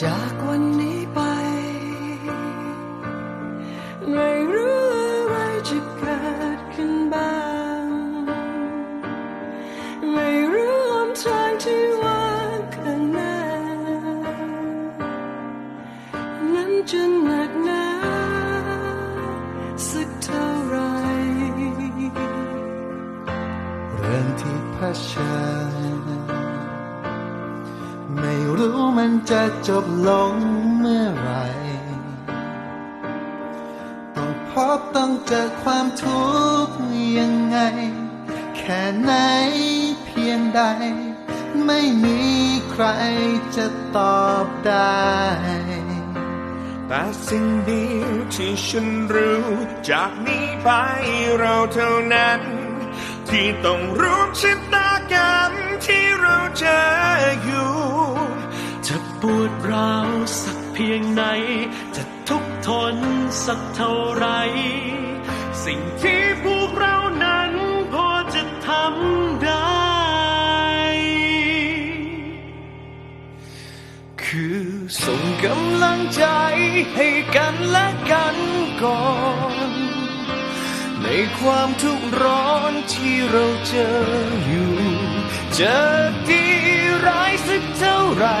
จากวันนี้ไป ไม่รู้อะไรจะเกิดขึ้นบ้าง ไม่รู้ลำทางที่ว่างข้างหน้านั้นจะหนักหน มันจะจบลงเมื่อไร ต้องพบต้องเจอความทุกข์ยังไง แค่ไหนเพียงใด ไม่มีใครจะตอบได้ แต่สิ่งเดียวที่ฉันรู้ จากนี้ไปเราเท่านั้น ที่ต้องร่วมชะตากร ปวดร้าวสักเพียงไหน จะทุกทนสักเท่าไร สิ่งที่พวกเรานั้นพอจะทำได้ คือส่งกำลังใจให้กันและกันก่อน ในความทุกข์ร้อนที่เราเจออยู่เจอดีร้ายสักเท่าไหร่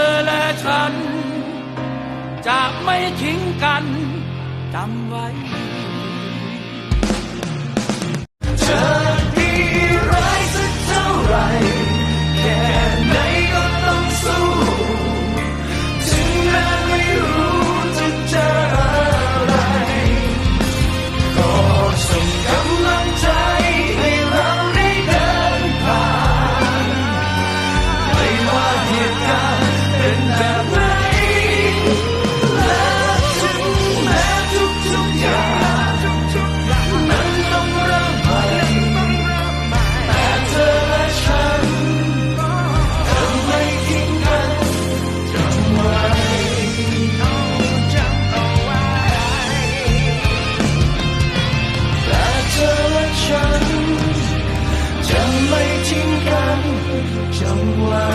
อ จะไม่ทิ้งกันจำไว้ 城外。